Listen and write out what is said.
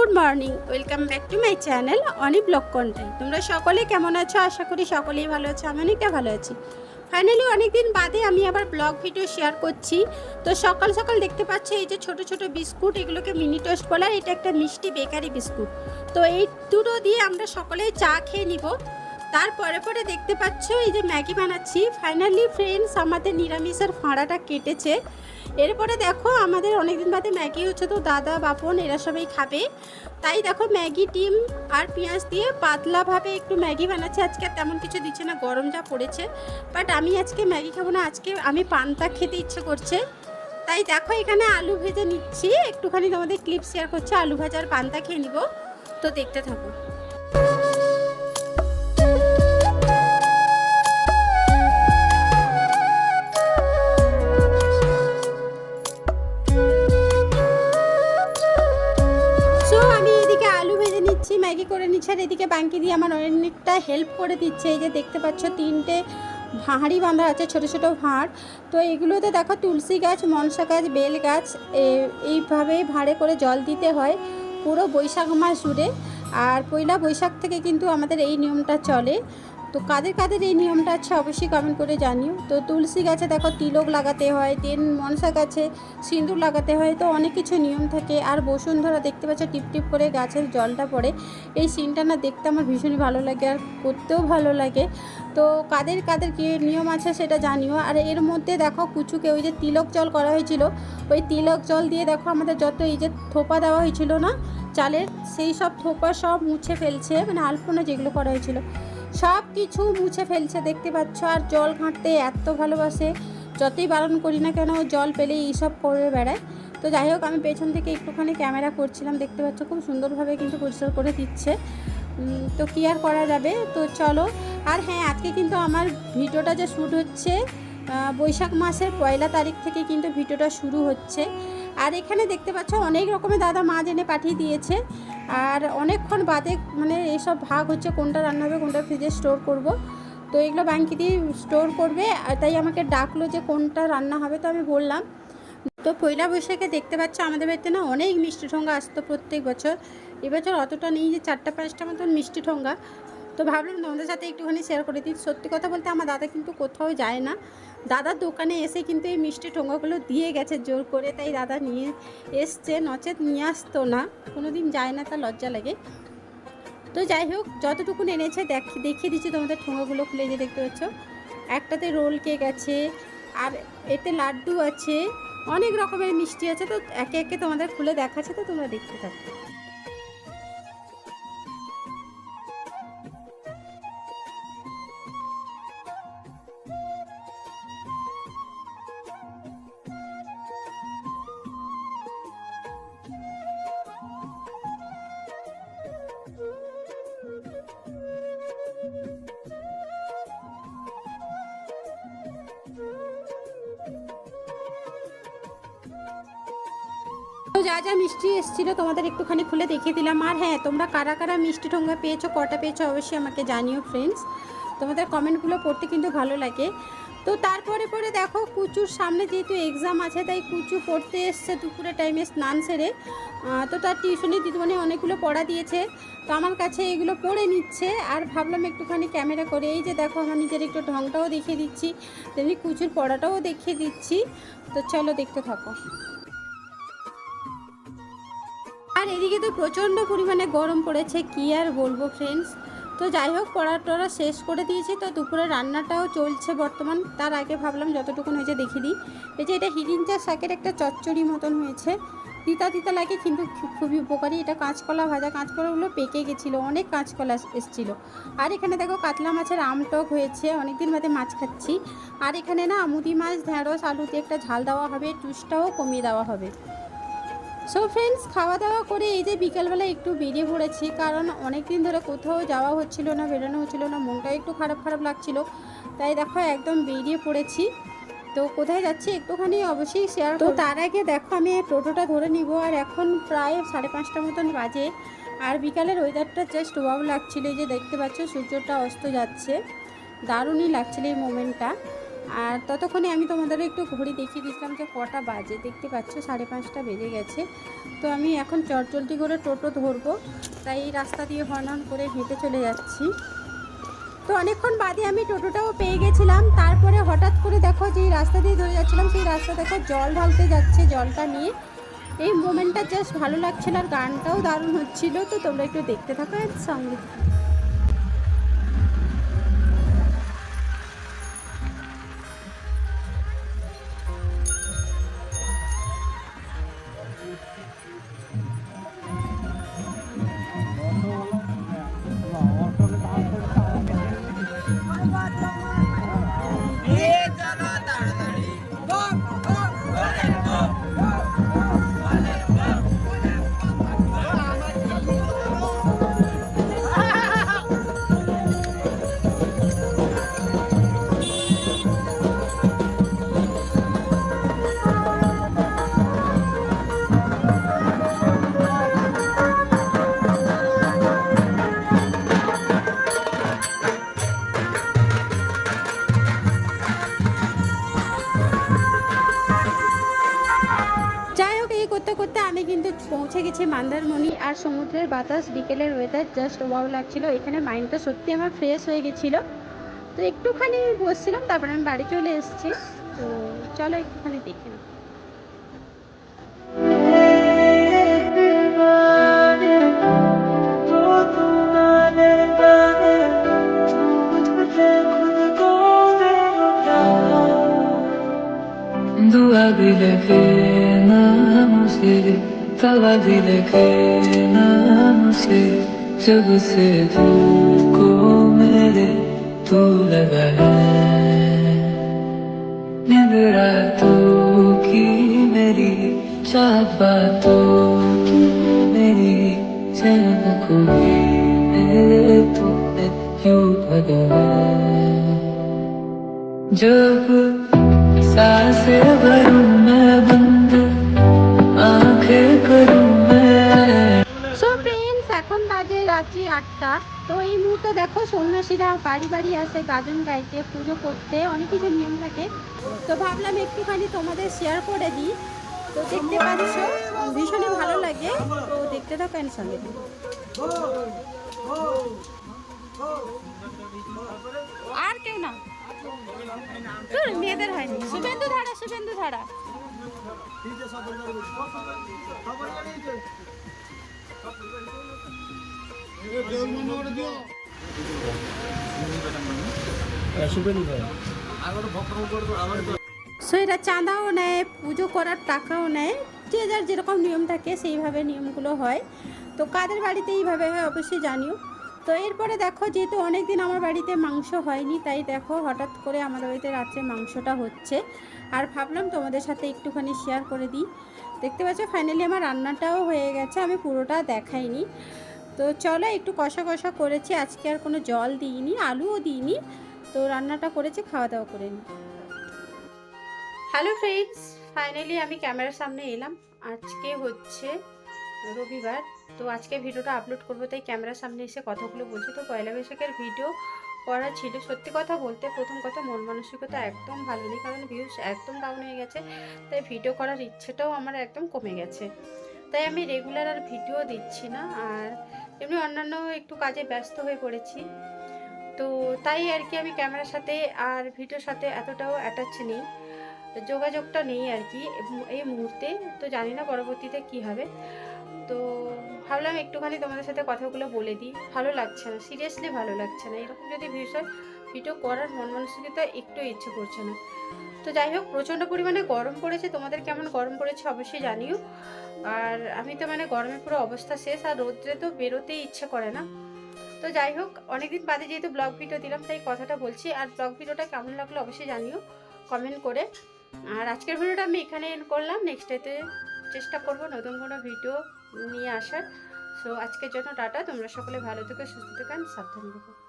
Good morning, welcome back to my channel Oni blog content তোমরা সকলে কেমন আছো? আশা করি সকলেই ভালো আছো, আমি অনেকটা ভালো আছি। ফাইনালি অনেকদিন বাদে আমি আবার ব্লগ ভিডিও শেয়ার করছি। তো সকাল সকাল দেখতে পাচ্ছ এই যে ছোট ছোট বিস্কুট, এগুলোকে মিনি টোস্ট বলে এটা একটা মিষ্টি বেকারি বিস্কুট। তো এই দুটো দিয়ে আমরা সকলে চা খেয়ে নিব। তারপরে পরে দেখতে পাচ্ছ এই যে ম্যাগি বানাচ্ছি। ফাইনালি ফ্রেন্ডস আমাদের নিরামিষের ফাঁড়াটা কেটেছে। এরপরে দেখো আমাদের অনেকদিন বাদে ম্যাগি হচ্ছে তো দাদা, বাপন এরা সবাই খাবে। তাই দেখো ম্যাগি, ডিম আর পেঁয়াজ দিয়ে পাতলাভাবে একটু ম্যাগি বানাচ্ছে। আজকে আর তেমন কিছু দিচ্ছে না, গরম যা পড়েছে। বাট আমি আজকে ম্যাগি খাব না, আজকে আমি পান্তা খেতে ইচ্ছে করছে। তাই দেখো এখানে আলু ভেজে নিচ্ছি। একটুখানি তোমাদের ক্লিপ শেয়ার করছে, আলু ভাজার পান্তা খেয়ে নিব। তো দেখতে থাকো। আর এদিকে বাঙ্কি দিয়ে আমার অনেকটা হেল্প করে দিচ্ছে। এই যে দেখতে পাচ্ছ, তিনটে ভাঁড়ি বাঁধা আছে, ছোট ছোট ভাঁড়। তো এগুলোতে দেখো তুলসী গাছ, মনসা গাছ, বেল গাছ, এ- এইভাবে ভাঁড়ে করে জল দিতে হয় পুরো বৈশাখ মাস জুড়ে। আর পয়লা বৈশাখ থেকে কিন্তু আমাদের এই নিয়মটা চলে। তো কাদের কাদের এই নিয়মটা আছে অবশ্যই কমেন্ট করে জানিও। তো তুলসী গাছে দেখো তিলক লাগাতে হয় দেন মনসা গাছে সিঁদুর লাগাতে হয়, তো অনেক কিছু নিয়ম থাকে। আর বসুন্ধরা দেখতে পাচ্ছ টিপ টিপ করে গাছের জলটা পড়ে। এই সিনটা না দেখতে আমার ভীষণই ভালো লাগে আর করতেও ভালো লাগে। তো কাদের কাদের কী নিয়ম আছে সেটা জানিও। আর এর মধ্যে দেখো কুচুকে ওই যে তিলক জল করা হয়েছিল, ওই তিলক জল দিয়ে দেখো আমাদের যত এই যে থোপা দেওয়া হয়েছিল না, চালের, সেই সব থোপা সব মুছে ফেলছে মানে আলপনা যেগুলো করা হয়েছিল। সব কিছু মুছে ফেলছে, দেখতে পাচ্ছ? আর জল ঘাঁটতে এত ভালোবাসে, যতই বারণ করি না কেন, জল পেলেই এইসব করে বেড়ায়। তো যাই হোক, আমি পেছন থেকে একটুখানি ক্যামেরা করছিলাম, দেখতে পাচ্ছ খুব সুন্দরভাবে কিন্তু পরিষ্কার করে দিচ্ছে। তো কী আর করা যাবে? তো চলো। আর হ্যাঁ আজকে কিন্তু আমার ভিডিওটা যে শ্যুট হচ্ছে বৈশাখ মাসের পয়লা তারিখ থেকে কিন্তু ভিডিওটা শুরু হচ্ছে। আর এখানে দেখতে পাচ্ছ অনেক রকমের দাদা মাছ এনে পাঠিয়ে দিয়েছে। আর অনেকক্ষণ বাদে মানে এসব ভাগ হচ্ছে কোনটা রান্না হবে, কোনটা ফ্রিজে স্টোর করব। তো এগুলো ব্যাংকে দিয়ে স্টোর করবে। তাই আমাকে ডাকলো যে কোনটা রান্না হবে তো আমি বললাম। তো পয়লা বৈশাখে দেখতে পাচ্ছ আমাদের বাড়িতে না অনেক মিষ্টি ঠোঙ্গা আসতো প্রত্যেক বছর। এবছর অতটা নেই যে চারটা পাঁচটা মতন মিষ্টি ঠোঙ্গা তো ভাবলাম তোমাদের সাথে একটুখানি শেয়ার করে দিই। সত্যি কথা বলতে আমার দাদা কিন্তু কোথাও যায় না। দাদার দোকানে এসে কিন্তু এই মিষ্টি ঠোঙ্গাগুলো দিয়ে গেছে জোর করে, তাই দাদা নিয়ে এসছে, নচেত নিয়ে আসতো না। কোনো দিন যায় না তার লজ্জা লাগে। তো যাই হোক যতটুকু এনেছে দেখ, দেখিয়ে দিচ্ছি তোমাদের ঠোঙাগুলো খুলে যে দেখতে পাচ্ছ। একটাতে রোল কেক আছে, আর এতে লাড্ডু আছে, অনেক রকমের মিষ্টি আছে। তো একে একে তোমাদের খুলে দেখাচ্ছে, তো তোমরা দেখতে থাকো। যা যা মিষ্টি এসেছিল তোমাদের একটুখানি খুলে দেখিয়ে দিলাম। আর হ্যাঁ তোমরা কারা কারা মিষ্টি ঠোঙ্গা পেয়েছ, কটা পেয়েছ অবশ্যই আমাকে জানিও ফ্রেন্ডস তোমাদের কমেন্টগুলো পড়তে কিন্তু ভালো লাগে। তো তারপরে পরে দেখো, কুচুর সামনে যেহেতু এক্সাম আছে, তাই কুচু পড়তে এসছে দুপুরে টাইমে স্নান সেরে। তো তার টিউশনি দিদিমণি অনেকগুলো পড়া দিয়েছে। তো আমার কাছে এগুলো পড়ে নিচ্ছে। আর ভাবলাম একটুখানি ক্যামেরা করে, এই যে দেখো আমার নিজের একটু ঢংটাও দেখিয়ে দিচ্ছি, তেমনি কুচুর পড়াটাও দেখিয়ে দিচ্ছি। তো চলো দেখতে থাকো। আর এদিকে তো প্রচণ্ড পরিমাণে গরম পড়েছে, কি আর বলব ফ্রেন্ডস তো যাই হোক পড়া টড়া শেষ করে দিয়েছি। তো দুপুরে রান্নাটাও চলছে বর্তমান। তার আগে ভাবলাম যতটুকুন হয়েছে দেখিয়ে দিই। এই যে এটা হিরিঞ্চা শাকের একটা চচ্চড়ি মতন হয়েছে। তিতা তিতা লাগে কিন্তু খুবই উপকারী। এটা কাঁচকলা ভাজা। কাঁচকলাগুলো পেকে গেছিল, অনেক কাঁচকলা এস- এসেছিল। আর এখানে দেখো কাতলা মাছের আমটক হয়েছে। অনেকদিন বাদে মাছ খাচ্ছি। আর এখানে না আমুদি মাছ, ঢ্যাঁড়স, আলুতে একটা ঝাল দেওয়া হবে। টুসটাও কমিয়ে দেওয়া হবে। সো ফ্রেন্ডস খাওয়া দাওয়া করে এই যে বিকালবেলা একটু বেরিয়ে পড়েছি কারণ অনেক দিন ধরে কোথাও যাওয়া হচ্ছিল না বেরোনো হচ্ছিল না মনটা একটু খারাপ খারাপ লাগছিল। তাই দেখো একদম বেরিয়ে পড়েছি। তো কোথায় যাচ্ছি একটুখানি অবশ্যই শেয়ার তো তার আগে দেখো আমি টোটোটা ধরে নিব আর এখন প্রায় সাড়ে পাঁচটা মতন বাজে। আর বিকালের ওয়েদারটা জাস্ট ওয়াও লাগছিল এই যে দেখতে পাচ্ছ সূর্যটা অস্ত যাচ্ছে। দারুণই লাগছিল এই মোমেন্টটা আর ততক্ষণে আমি তোমাদের একটু ঘড়ি দেখিয়ে দিচ্ছিলাম যে কটা বাজে। দেখতে পাচ্ছ, সাড়ে পাঁচটা বেজে গেছে। তো আমি এখন চটচলটি করে টোটো ধরবো। তাই এই রাস্তা দিয়ে হর্ন করে হেঁটে চলে যাচ্ছি। তো অনেকক্ষণ বাদে আমি টোটোটাও পেয়ে গেছিলাম। তারপরে হঠাৎ করে দেখো যে রাস্তা দিয়ে ধরে যাচ্ছিলাম, সেই রাস্তা দেখো জল ঢালতে যাচ্ছে জলটা নিয়ে। এই মোমেন্টটা জাস্ট ভালো লাগছিল আর গানটাও দারুণ হচ্ছিল। তো তোমরা একটু দেখতে থাকো আর সঙ্গে আছে মন্দারমণি আর সমুদ্রের বাতাস। বিকেলের ওয়েদার জাস্ট ওয়াও লাগছিল। এখানে মাইন্ডটা সত্যি আমার ফ্রেশ হয়ে গেছিল। তো একটুখানি বসছিলাম, তারপরে আমি বাড়ি চলে এসেছি। তো চলো একটুখানি দেখে নিই Do I तवा भी लगे नाम से, जब से मेरे तू लगा है। नींद रातों की मेरी चाह की मेरी जन्म को मेरे तुमने क्यों जब साँसें भरूं রাত্রি আটটা। তো এই মুহূর্তে দেখো সন্ন্যাসীরা বাড়ি বাড়ি আসে, গাজন গাইতে, পুজো করতে, অনেক কিছু নিয়ম থাকে। তো ভাবলাম একটুখানি তোমাদের শেয়ার করে দিই। তো দেখতে পাচ্ছ, ভীষণই ভালো লাগে। তো দেখতে থাকো এর সঙ্গে। আর কেউ না। মেয়েদের হয়নি শুভেন্দু ধারা শুভেন্দু ধারা। সো চাঁদাও নেয়, পুজো করার টাকাও নেয়, যে যার যেরকম নিয়ম থাকে সেইভাবে নিয়মগুলো হয়। তো কাদের বাড়িতে এইভাবে হয় অবশ্যই জানিও। তো এরপরে দেখো, যেহেতু অনেক দিন আমার বাড়িতে মাংস হয়নি, তাই দেখো হঠাৎ করে আমাদের বাড়িতে রাত্রে মাংসটা হচ্ছে। আর ভাবলাম তোমাদের সাথে একটুখানি শেয়ার করে দিই। দেখতে পাচ্ছ ফাইনালি আমার রান্নাটাও হয়ে গেছে, আমি পুরোটা দেখাইনি। তো চলো একটু কষা কষা করেছি। আজকে আর কোনো জল দিইনি, আলুও দিইনি। তো রান্নাটা করেছি, খাওয়া দাওয়া করে নি। হ্যালো ফ্রেন্ডস ফাইনালি আমি ক্যামেরার সামনে এলাম। আজকে হচ্ছে রবিবার, তো আজকে ভিডিওটা আপলোড করব, তাই ক্যামেরার সামনে এসে কথাগুলো বলছি। তো পয়লা বৈশাখের ভিডিও করা ছিল। সত্যি কথা বলতে প্রথম কথা, মন মানসিকতা একদম ভালো নেই, কারণ ভিউজ একদম ডাউন হয়ে গেছে। তাই ভিডিও করার ইচ্ছেটাও আমার একদম কমে গেছে। তাই আমি রেগুলার আর ভিডিও দিচ্ছি না। আর এমনি অন্যান্য একটু কাজে ব্যস্ত হয়ে পড়েছি। তো তাই আর কি আমি ক্যামেরার সাথে আর ভিডিওর সাথে এতটাও অ্যাটাচ নেই। যোগাযোগটা নেই আর কি এই মুহূর্তে। তো জানি না পরবর্তীতে কি হবে। তো ভাবলাম একটুখানি তোমাদের সাথে কথাগুলো বলে দিই। ভালো লাগছে না সিরিয়াসলি ভালো লাগছে না। এরকম যদি বিষয় ভিডিও করার মন মানসিকতা একটু ইচ্ছে করছে না। তো যাই হোক, প্রচণ্ড পরিমাণে গরম পড়েছে। তোমাদের কেমন গরম পড়েছে অবশ্যই জানিও। আর আমি তো মানে গরমে পুরো অবস্থা শেষ, আর রোদ্রে তো বেরোতেই ইচ্ছে করে না। তো যাই হোক, অনেকদিন বাদে যেহেতু ব্লগ ভিডিও দিলাম, তাই কথাটা বলছি। আর ব্লগ ভিডিওটা কেমন লাগল অবশ্যই জানিও কমেন্ট করে। আর আজকের ভিডিওটা আমি এখানে এন্ড করলাম। নেক্সট ডেতে চেষ্টা করব নতুন কোনো ভিডিও নিয়ে আসার। সো আজকের জন্য টাটা। তোমরা সকলে ভালো থেকো, সুস্থ থেকো সাবধান থেকো।